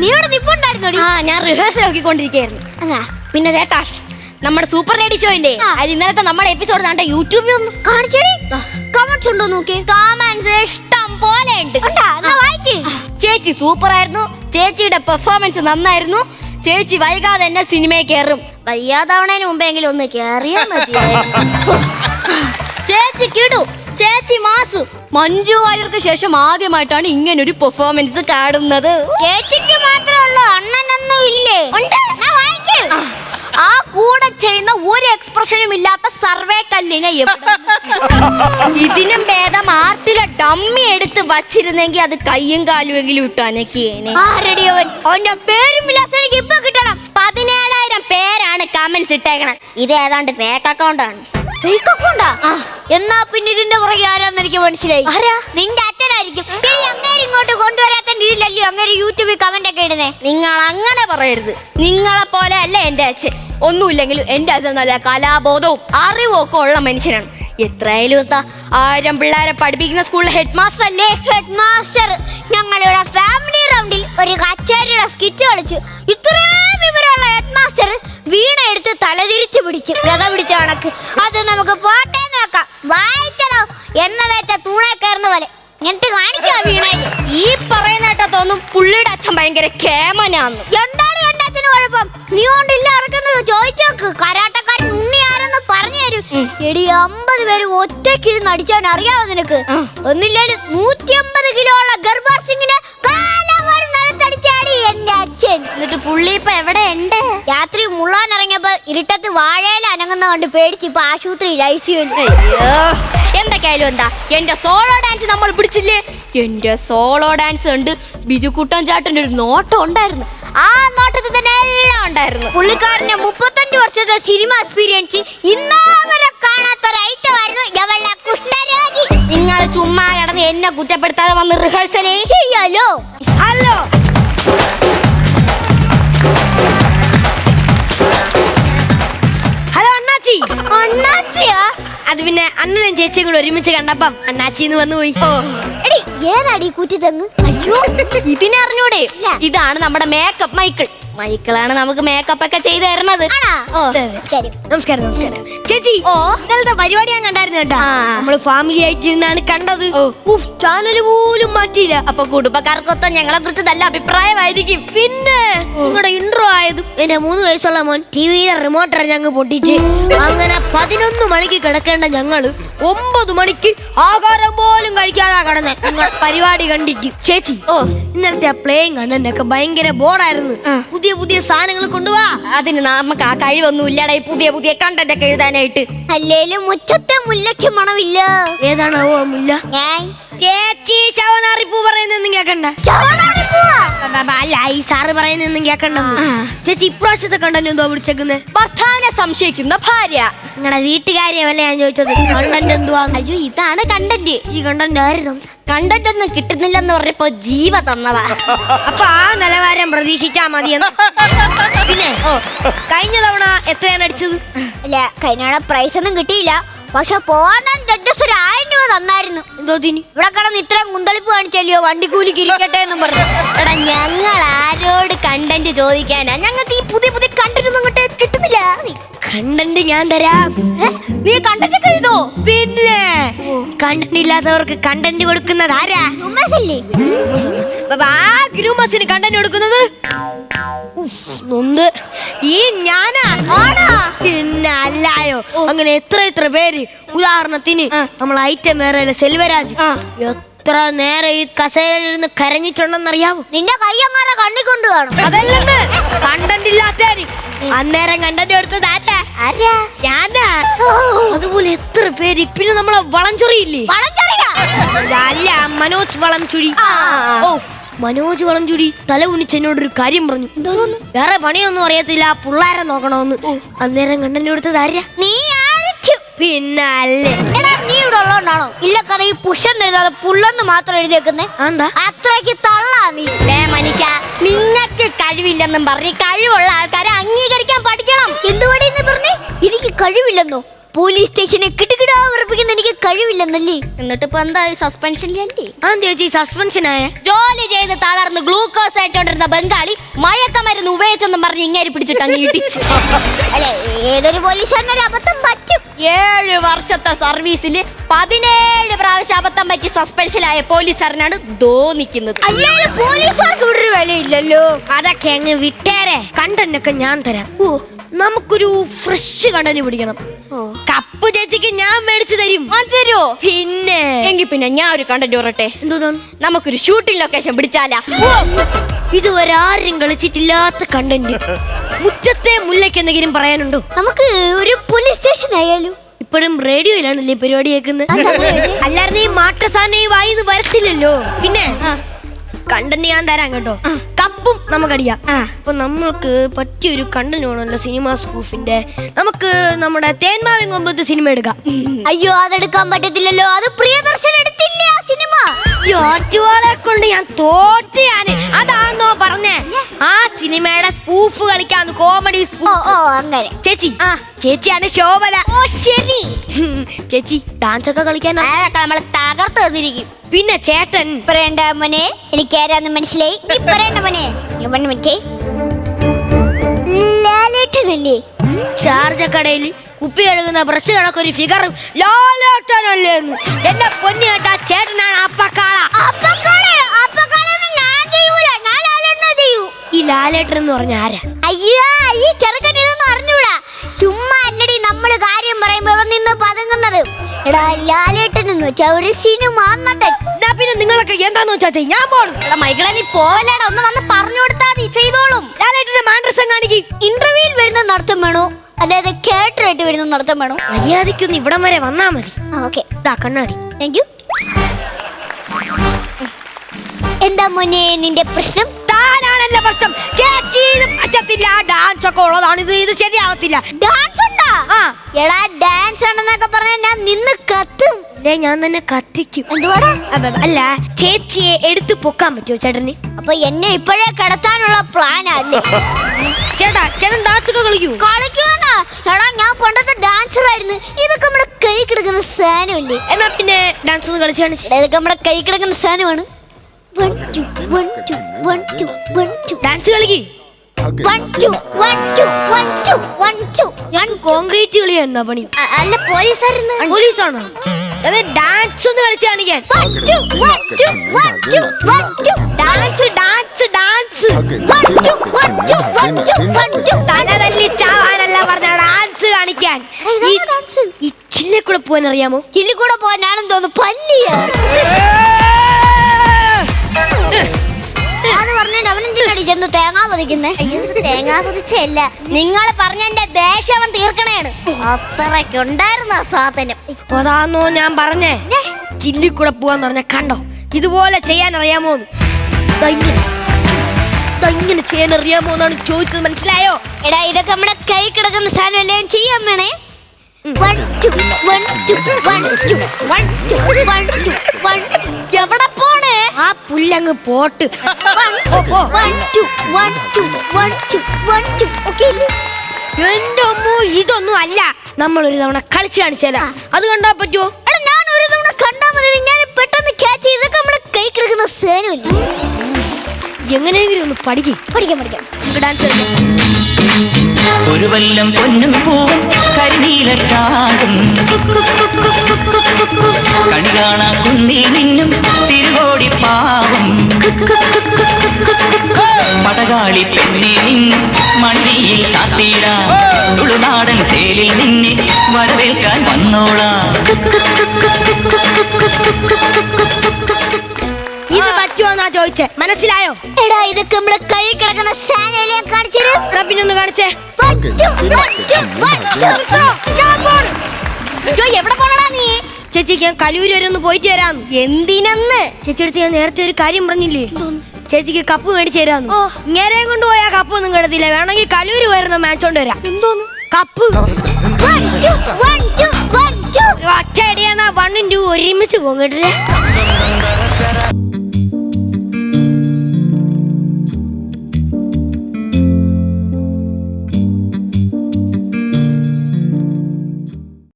നീ ഇവിടെ നിപ്പുണ്ടായിരുന്നോടി? ആ ഞാൻ റിഹേഴ്സൽ നോക്കിക്കൊണ്ടിരിക്കുകയായിരുന്നു. പിന്നെ ചേട്ടാ നമ്മുടെ സൂപ്പർ ലേഡി ഷോ ഇല്ലേ. അതിൽ ഇന്നലത്തെ നമ്മുടെ എപ്പിസോഡ് താണ്ട യൂട്യൂബിൽ ഒന്ന് കാണിച്ചേ കമന്റ്സ് ഉണ്ടോ നോക്കി ഇഷ്ടം പോലെ ഉണ്ട്. വായിക്ക്. ചേച്ചി സൂപ്പർ ആയിരുന്നു. ചേച്ചിയുടെ പെർഫോമൻസ് നന്നായിരുന്നു. ചേച്ചി വൈകാതെ തന്നെ സിനിമയിൽ കയറും. വയ്യാതാവണേന് മുമ്പെങ്കിലും ഒന്ന് കേറിയാ മതി ചേച്ചി കിടു ചേച്ചി മാസു. മഞ്ജു വാര്യർക്ക് ശേഷം ആദ്യമായിട്ടാണ് ഇങ്ങനെ ഒരു പെർഫോമൻസ് കാണുന്നത് ചേച്ചിക്ക് മാത്രമേ ഉള്ളൂ അണ്ണനൊന്നും ഇല്ലേ? ആ കൂടെ ചെയ്യുന്ന ഒരു എക്സ്പ്രഷനും ഇല്ലാത്ത സർവേ കല്ലിനെ ഇതിനും ഭേദം ആർത്തിലെ ഡമ്മി എടുത്ത് വച്ചിരുന്നെങ്കിൽ അത് കയ്യും കാലുമെങ്കിലും ഇട്ട് അനക്കിയേനെ. അവന്റെ പേരും വിലാസം എനിക്ക് ഇപ്പൊ കിട്ടണം. പതിനേഴായിരം പേരാണ് കമന്റ്സ് ഇട്ടേക്കണം. ഇത് ഏതാണ്ട് ഫേക്ക് അക്കൗണ്ട് ആണ്. ഫേക്ക് അക്കൗണ്ടാ എന്നാ പിന്നെ ഇതിന്റെ പുറകെ ആരാന്ന് എനിക്ക് മനസ്സിലായി. ആരാ? നിന്റെ അച്ഛനായിരിക്കും. എടി അങ്ങേര് ഇങ്ങോട്ട് കൊണ്ടുവരാത്ത ഇതിലല്ലോ അങ്ങേര് യൂട്യൂബിൽ കമന്റ് ഒക്കെ ഇടുന്നേ? നിങ്ങൾ അങ്ങനെ പറയരുത്. നിങ്ങളെ പോലെ അല്ല എന്റെ അച്ഛൻ. ഒന്നുമില്ലെങ്കിലും എന്റെ അച്ഛൻ നല്ല കലാബോധവും അറിവും ഒക്കെ ഉള്ള മനുഷ്യനാണ്. എത്രയായാലും എന്താ ആയിരം പിള്ളേരെ പഠിപ്പിക്കുന്ന സ്കൂളിലെ ഹെഡ് മാസ്റ്റർ അല്ലേ? ഹെഡ് മാസ്റ്റർ ഞങ്ങളുടെ ഫാമിലി പിടിച്ചു ഗത പിടിച്ച കണക്ക് അത് നമുക്ക് പോട്ടെ നോക്കാം വായിച്ചതോ എണ്ണ തേച്ച തൂണെ കയറുന്ന പോലെ. എന്നിട്ട് കാണിക്കാം വീണയിൽ ഈ പറയുന്ന കേട്ടാ തോന്നും പുള്ളിയുടെ അച്ഛൻ ഭയങ്കര കേമനാന്ന്. എന്താണ് എന്റെ അച്ഛന് കുഴപ്പം? നീ കൊണ്ടില്ല ഇറക്കുന്നത് ചോദിച്ചോക്ക് കരാട്ടക്കാരൻ ഉണ്ണി ആരെന്ന് പറഞ്ഞു തരും. എടി അമ്പത് പേര് ഒറ്റക്കിരുന്ന് അടിച്ചാൻ അറിയാവോ നിനക്ക്? ഒന്നില്ലേലും നൂറ്റി അമ്പത് കിലോ ഉള്ള ഗർഭാർ സിംഗിനെ കാലം നിലത്തടിച്ചാടി എന്റെ അച്ഛൻ. എന്നിട്ട് പുള്ളി ഇപ്പൊ എവിടെ ഉണ്ട്? ഇരുട്ടത്ത് വാഴയില അനങ്ങുന്ന കണ്ട് പേടിച്ച് ഇപ്പൊ ആശുപത്രിയിൽ ഐ സി എന്തൊക്കെയായാലും എന്താ? എന്റെ സോളോ ഡാൻസ് നമ്മൾ പിടിച്ചില്ലേ? എന്റെ സോളോ ഡാൻസ് ഉണ്ട് ബിജുക്കുട്ടൻ ചാട്ടന്റെ ഒരു നോട്ടം ഉണ്ടായിരുന്നു. ആ നോട്ടത്തിൽ തന്നെ എല്ലാം ഉണ്ടായിരുന്നു. പുള്ളിക്കാരന്റെ മുപ്പത്തഞ്ച് വർഷത്തെ സിനിമ എക്സ്പീരിയൻസ് ഇന്നാ വരെ കാണാത്ത ഒരു ഐറ്റം കുഷ്ഠരോഗി. നിങ്ങൾ ചുമ്മാ കിടന്ന് എന്നെ കുറ്റപ്പെടുത്താതെ വന്ന് റിഹേഴ്സലേ ചെയ്യാലോ? ഹലോ. അണ്ണാച്ചിയാ? അത് പിന്നെ അണ്ണനും ചേച്ചിയും കൂടെ ഒരുമിച്ച് കണ്ടപ്പം അണ്ണാച്ചി എന്ന് വന്നു പോയി. എടി ഏതാടി കൂറ്റി തെങ്ങ്? അയ്യോ ഇതിനറിഞ്ഞൂടെ. ഇതാണ് നമ്മുടെ മേക്കപ്പ് മൈക്കിൾ മൈക്കിളാണ് നമുക്ക് മേക്കപ്പ് ഒക്കെ ചെയ്തു തരുന്നത് ഓ. നമസ്കാരം. നമസ്കാരം നമസ്കാരം. ചേച്ചി ഓ. ഇന്നലത്തെ പരിപാടി ഞാൻ കണ്ടായിരുന്നു കേട്ടോ. നമ്മൾ ഫാമിലി ആയിട്ട് ഇരുന്നാണ് കണ്ടത്. ചാനൽ പോലും മാറ്റിയില്ല. അപ്പൊ കുടുംബക്കാർക്കൊത്ത ഞങ്ങളെ കുറിച്ച് നല്ല അഭിപ്രായമായിരിക്കും. പിന്നെ നിങ്ങളുടെ എന്റെ മൂന്ന് വയസ്സുള്ള മോൻ ടി വിയിലെ റിമോട്ടർ ഞങ്ങൾ പൊട്ടിച്ച്. അങ്ങനെ പതിനൊന്ന് മണിക്ക് കിടക്കേണ്ട ഞങ്ങൾ ഒമ്പത് മണിക്ക് ആഹാരം പോലും കഴിക്കാതാ കിടന്നെ. പരിപാടി കണ്ടിട്ട്. ചേച്ചി. ഓ ഇന്നലത്തെ പ്ലേയിങ് കണ്ടന്റ് ഒക്കെ ഭയങ്കര ബോർഡായിരുന്നു പുതിയ പുതിയ സാധനങ്ങൾ കൊണ്ടുപോവാ അതിന് നമുക്ക് ആ കഴിവൊന്നും ഇല്ലാടെ ഈ പുതിയ പുതിയ കണ്ടന്റ് ഒക്കെ എഴുതാനായിട്ട്. അല്ലേലും മുറ്റത്തെ മുല്ലയ്ക്ക് മണമില്ല. ഏതാണോ മുല്ല? ഞാൻ ചേച്ചി ശവനാറിപ്പൂ പറയുന്നൊന്നും കേക്കണ്ട. ചവനാറിപ്പൂവാ. ബ- ബ- അല്ല ഈ സാറ് പറയുന്നൊന്നും കേക്കണ്ട ചേച്ചി ഇപ്രാവശ്യത്തെ കണ്ടന്റ് എന്തോ വിളിച്ചേക്കുന്നത് ഭർത്താവിനെ സംശയിക്കുന്ന ഭാര്യ. നിങ്ങളുടെ വീട്ടുകാരിയല്ലേ ഞാൻ ചോദിച്ചത്? കണ്ടന്റ് എന്തുവാ? അയ്യോ ഇതാണ് കണ്ടന്റ്. ഈ കണ്ടന്റ് ആയിരുന്നു കണ്ടന്റ് ഒന്നും കിട്ടുന്നില്ലെന്ന് പറഞ്ഞപ്പോ ജീവ തന്നതാ. അപ്പൊ ആ നിലവാരം പ്രതീക്ഷിച്ചാ മതിയെന്ന്. പിന്നെ കഴിഞ്ഞ തവണ എത്രയാണ് അടിച്ചത് അല്ല കഴിഞ്ഞ പ്രൈസ് ഒന്നും കിട്ടിയില്ല. പക്ഷെ പോകാൻ ഡെഡ്സ് ഒരു ആയിരം രൂപ തന്നായിരുന്നു. ഇവിടെ കിടന്ന് ഇത്രയും കുന്തളിപ്പ് കാണിച്ചല്ലയോ? വണ്ടിക്കൂലിക്ക് ഇരിക്കട്ടെ എന്നും പറഞ്ഞു. എടാ ഞങ്ങൾ ആരോട് കണ്ടന്റ് ചോദിക്കാനാ? ഞങ്ങൾക്ക് ഈ പുതിയ പുതിയ കണ്ടന്റ് ഒന്നും ഇങ്ങോട്ട് കിട്ടുന്നില്ല. കണ്ടന്റ് ഞാൻ തരാം. നീ കണ്ടന്റ് എഴുതോ? പിന്നെ? കണ്ടന്റ് ഇല്ലാത്തവർക്ക് കണ്ടന്റ് കൊടുക്കുന്നത് ആരാ? ഗ്രൂമസിന് കണ്ടന്റ് കൊടുക്കുന്നത്? നൊന്ത്. ഈ ഞാനാ? പിന്നെ അല്ലായോ? അങ്ങനെ എത്ര എത്ര പേര്? ഉദാഹരണത്തിന് നമ്മൾ ഐറ്റം വേറെ സെൽവരാജ്? എത്ര നേരം ഈ കസേരയിലിരുന്ന് കരഞ്ഞിട്ടുണ്ടെന്നറിയാവോ? നിന്റെ കൈ അങ്ങനെ കണ്ണിക്കൊണ്ട് കാണും. അതല്ലേ കണ്ടന്റ് ഇല്ലാത്ത അന്നേരം കണ്ടന്റ് എടുത്തത് അതുപോലെ എത്ര പേര്? പിന്നെ നമ്മളെ വളച്ചറിയാ അല്ല മനോജ് വളംചുഴി ഓ മനോജ് വളംചുഴി തല ഉണിച്ച് എന്നോട് ഒരു കാര്യം പറഞ്ഞു. വേറെ പണിയൊന്നും അറിയത്തില്ല പിള്ളേരെ നോക്കണമെന്ന്. അന്നേരം കണ്ടെന്നോടുത്തത് കൊടുത്തത് ആരാ നീ പിന്നല്ലേ നീ ഇവിടെ ഉള്ളതുകൊണ്ടാണോ ഇല്ല കഥ ഈ പുഷൻ എഴുതാതെ പുള്ളെന്ന് മാത്രം എഴുതിയേക്കുന്നേ. എന്താ അത്രയ്ക്ക് തള്ളാ നീ. മനുഷ്യ നിങ്ങൾക്ക് കഴിവില്ലെന്നും പറഞ്ഞ് കഴിവുള്ള ആൾക്കാരെ അംഗീകരിക്കാൻ പഠിക്കണം. എന്തുകൊണ്ട് എന്ന് പറഞ്ഞേ? എനിക്ക് കഴിവില്ലെന്നോ? പോലീസ് സ്റ്റേഷനെ കിട്ടുകിടാ ഉറപ്പിക്കുന്ന എനിക്ക് കഴിവില്ലെന്നല്ലേ? എന്നിട്ട് ഇപ്പൊ എന്തായി സസ്പെൻഷനിലല്ലേ അതെ ചേച്ചി സസ്പെൻഷനായ ജോലി ചെയ്ത് തളർന്ന് ഗ്ലൂക്കോസ് അയച്ചോണ്ടിരുന്ന ബംഗാളി മയക്കമരുന്ന് ഉപയോഗിച്ചെന്നും പറഞ്ഞ് ഇങ്ങനെ പിടിച്ചിട്ട് അങ്ങ് ഇടിച്ചു. അല്ലെ ഏതൊരു പോലീസുകാരനൊരു അബദ്ധം ഏഴ് വർഷത്തെ സർവീസിൽ പതിനേഴ് പ്രാവശ്യം അബദ്ധം പറ്റി സസ്പെൻഷനായ പോലീസുകാരനാണ് ദോ നിൽക്കുന്നത്. അല്ലാതെ പോലീസുകാർക്ക് ഇവിടെ ഒരു വിലയില്ലല്ലോ. അതൊക്കെ അങ്ങ് വിട്ടേരെ. കണ്ടനൊക്കെ ഞാൻ തരാം. ഓ നമുക്കൊരു ഫ്രഷ് കടൽ പിടിക്കണം. കപ്പ് ചേച്ചിക്ക് ഞാൻ മേടിച്ചു തരും. തരുമോ പിന്നെ. എങ്കിൽ പിന്നെ ഞാൻ ഒരു കണ്ടന്റ് പറട്ടെ എന്തോന്നാണ് നമുക്കൊരു ഷൂട്ടിംഗ് ലൊക്കേഷൻ പിടിച്ചാലാ. ഇതുവരെ ആരും കളിച്ചിട്ടില്ലാത്ത കണ്ടന്റ് മുറ്റത്തെ മുല്ലയ്ക്ക് എന്തെങ്കിലും പറയാനുണ്ടോ? നമുക്ക് ഒരു പോലീസ് സ്റ്റേഷൻ ആയാലും? ഇപ്പോഴും റേഡിയോയിലാണല്ലേ പരിപാടി കേൾക്കുന്നത്? അല്ലാതെ ഈ മാട്ടസാന വായിന്ന് വരത്തില്ലല്ലോ. പിന്നെ കണ്ടന്റ് ഞാൻ തരാം കേട്ടോ. കപ്പും നമുക്കടിയാം. അപ്പൊ നമ്മൾക്ക് പറ്റിയൊരു കണ്ടന്റ് വേണമല്ലോ സിനിമ സ്കൂഫിന്റെ നമുക്ക് നമ്മുടെ തേന്മാവിൻ കൊമ്പത്തെ സിനിമ എടുക്കാം. അയ്യോ അതെടുക്കാൻ പറ്റത്തില്ലല്ലോ. അത് പ്രിയദർശൻ എടുത്തില്ല ആ സിനിമ. കൊണ്ട് ഞാൻ തോറ്റ് ഞാൻ അതാണോ പറഞ്ഞേ? ആ സിനിമയുടെ സ്പൂഫ് കളിക്കാന്ന് കോമഡി ഓ ഓ അങ്ങനെ. ചേച്ചി. ചേച്ചിയാണ് ശോഭന. ഓ ശരി. ചേച്ചി ഡാൻസ് ഒക്കെ കളിക്കാനാ അതൊക്കെ നമ്മൾ തകർത്ത് തന്നിരിക്കും പിന്നെ ചേട്ടൻ. പറയണ്ട മോനെ എനിക്ക് ആരാന്ന് മനസ്സിലായി. നീ പറയണ്ട മോനെ. മറ്റേ. ലാലേട്ടനല്ലേ? ഷാർജ കടയിൽ കുപ്പി കഴുകുന്ന ബ്രഷ് കണക്കൊരു ഫിഗർ ലാലേട്ടനല്ലേ എന്നെ എന്റെ പൊന്നു കേട്ടാ ചേട്ടനാണ് അപ്പക്കാള. അപ്പക്കാളെ ലാലേട്ടൻ എന്ന് പറഞ്ഞ ആരാ? അയ്യോ ഈ ചെറുക്കൻ ഇതൊന്നും അറിഞ്ഞൂടാ. ചുമ്മാ അല്ലടി നമ്മൾ കാര്യം പറയുമ്പോ ഇവൻ നിന്ന് പതുങ്ങുന്നത്. എടാ ലാലേട്ടൻ എന്ന് വെച്ചാ ഒരു സിനിമ നടൻ. എന്നാ പിന്നെ നിങ്ങളൊക്കെ എന്താന്ന് വെച്ചാ ചെയ്യ്. ഞാൻ പോണു. മൈക്കിളെ നീ പോവല്ലേടാ. ഒന്ന് വന്ന് പറഞ്ഞു കൊടുത്താ നീ ചെയ്തോളും. ലാലേട്ടന്റെ മാൻഡ്രസം കാണിക്ക് ഇന്റർവ്യൂവിൽ വരുന്ന നടത്തം വേണോ? അതായത് കേട്ടറായിട്ട് വരുന്ന നടത്തം വേണോ? മര്യാദയ്ക്കൊന്ന് ഇവിടം വരെ വന്നാ മതി. ഓക്കെ. ഇതാ കണ്ണാടി. താങ്ക് യു എന്താ മോനെ നിന്റെ പ്രശ്നം? താനാണല്ലേ പ്രശ്നം. ചേച്ചി ഇത് പറ്റത്തില്ല ഡാൻസ് ഒക്കെ ഉള്ളതാണ്. ഇത് ഇത് ശരിയാവത്തില്ല. ഡാൻസ് ഉണ്ടാ? ആ. എടാ ഡാൻസ് ആണെന്നൊക്കെ പറഞ്ഞാൽ ഞാൻ നിന്ന് കത്തും. ദേ, ഞാൻ തന്നെ കത്തിക്കും. എന്തുവാടാ? അപ്പ- അല്ല ചേച്ചിയെ എടുത്തു പൊക്കാൻ പറ്റുമോ ചേട്ടന്? അപ്പൊ എന്നെ ഇപ്പോഴേ കടത്താനുള്ള പ്ലാൻ അല്ലേ? ചേട്ടാ ചേട്ടൻ ഡാൻസ് ഒക്കെ കളിക്കൂ കളിക്കുവാനാ എടാ ഞാൻ പണ്ടത്തെ ഡാൻസർ ആയിരുന്നു. ഇതൊക്കെ നമ്മുടെ കൈ കിടക്കുന്ന സാധനമല്ലേ? എന്നാ പിന്നെ ഡാൻസ് ഒന്ന് കളിച്ചാണ് കാണിച്ച് ഇതൊക്കെ നമ്മുടെ കൈ കിടക്കുന്ന സാധനമാണ്. ഡാൻസ് കളിക്ക്. ഞാൻ കോൺക്രീറ്റ് കളി എന്നാ പണി അല്ല പോലീസായിരുന്നു പോലീസാണോ അത് ഡാൻസ് ഒന്ന്. ഡാൻസ് ഡാൻസ് ഡാൻസ് ചാവാനല്ല പറഞ്ഞ ഡാൻസ് കാണിക്കാൻ ഈ- ചില്ലെ കൂടെ പോവാൻ അറിയാമോ കില്ലി കൂടെ പോകാനാണെന്ന് തോന്നുന്നു പല്ലിയാ തേങ്ങാ അയ്യോ തേങ്ങാ പൊതിച്ചല്ല നിങ്ങൾ പറഞ്ഞ എന്റെ ദേഷ്യം തീർക്കണേണ്. അത്രയ്ക്കുണ്ടായിരുന്നു സാധനം? അതാന്നോ ഞാൻ പറഞ്ഞേ. ചില്ലിക്കൂടെ പോവാന്ന് പറഞ്ഞ കണ്ടോ? ഇതുപോലെ ചെയ്യാൻ അറിയാമോ ഇങ്ങനെ. ചെയ്യാൻ അറിയാമോ എന്നാണ് ചോദിച്ചത് മനസ്സിലായോ? എടാ ഇതൊക്കെ നമ്മുടെ കൈ കിടക്കുന്ന സാധനമല്ലേ ചെയ്യാൻ വേണേ എവിടെ പോണേ പുല്ലങ്ങ് പോട്ട്. One, one, two, one, two, one, two, one, two. Okay? അല്ലേ? എന്റെ അമ്മോ ഇതൊന്നും അല്ല. നമ്മൾ ഒരു തവണ കളിച്ച് കാണിച്ചാലാ അത് കണ്ടാ പറ്റുമോ എടാ ഞാൻ ഒരു തവണ കണ്ടാ മതി. ഞാൻ പെട്ടെന്ന് ക്യാച്ച് ചെയ്തൊക്കെ നമ്മുടെ കൈ കിടക്കുന്ന സാധനമല്ലേ എങ്ങനെയെങ്കിലും ഒന്ന് പഠിക്കും. പഠിക്കാം പഠിക്കാം. ഡാൻസ് ഒരു വല്ലം പൊന്നും പൂവും കരിനീല ചാടും. കണി കാണാ കുന്നിൽ നിന്നും തിരുകോടി പടകാളി പെണ്ണെ നിന്നും മണ്ടിയിൽ ചാത്തീരാ തുളുനാടൻ ചേലിൽ നിന്നെ വരവേൽക്കാൻ വന്നോളാ. ഇത് പറ്റുമോന്നാ ചോദിച്ചേ? മനസ്സിലായോ? എടാ ഇതൊക്കെ നമ്മുടെ കൈ കിടക്കുന്ന ഞാൻ കാണിച്ചത്? ഒന്ന് കാണിച്ചേ. എവിടെ പോണടാ നീ? ചേച്ചിക്ക് ഞാൻ കലൂര് വരെ ഒന്ന് പോയിട്ട് വരാം. എന്തിനെന്ന്? ചേച്ചിയുടെ ഞാൻ നേരത്തെ ഒരു കാര്യം പറഞ്ഞില്ലേ? ചേച്ചിക്ക് കപ്പ് മേടിച്ചു തരാന്ന്. ഇങ്ങനെയും കൊണ്ടുപോയാ കപ്പ് ഒന്നും കിടത്തില്ല വേണമെങ്കിൽ കലൂര് വരുന്ന മാച്ച് കൊണ്ട് വരാം. എന്തോന്ന്? Cup. One, two, one, two, one, two. ഒറ്റ അടിയാന്നാ വണ്ണും ടു ഒരുമിച്ച് പോകട്ടെ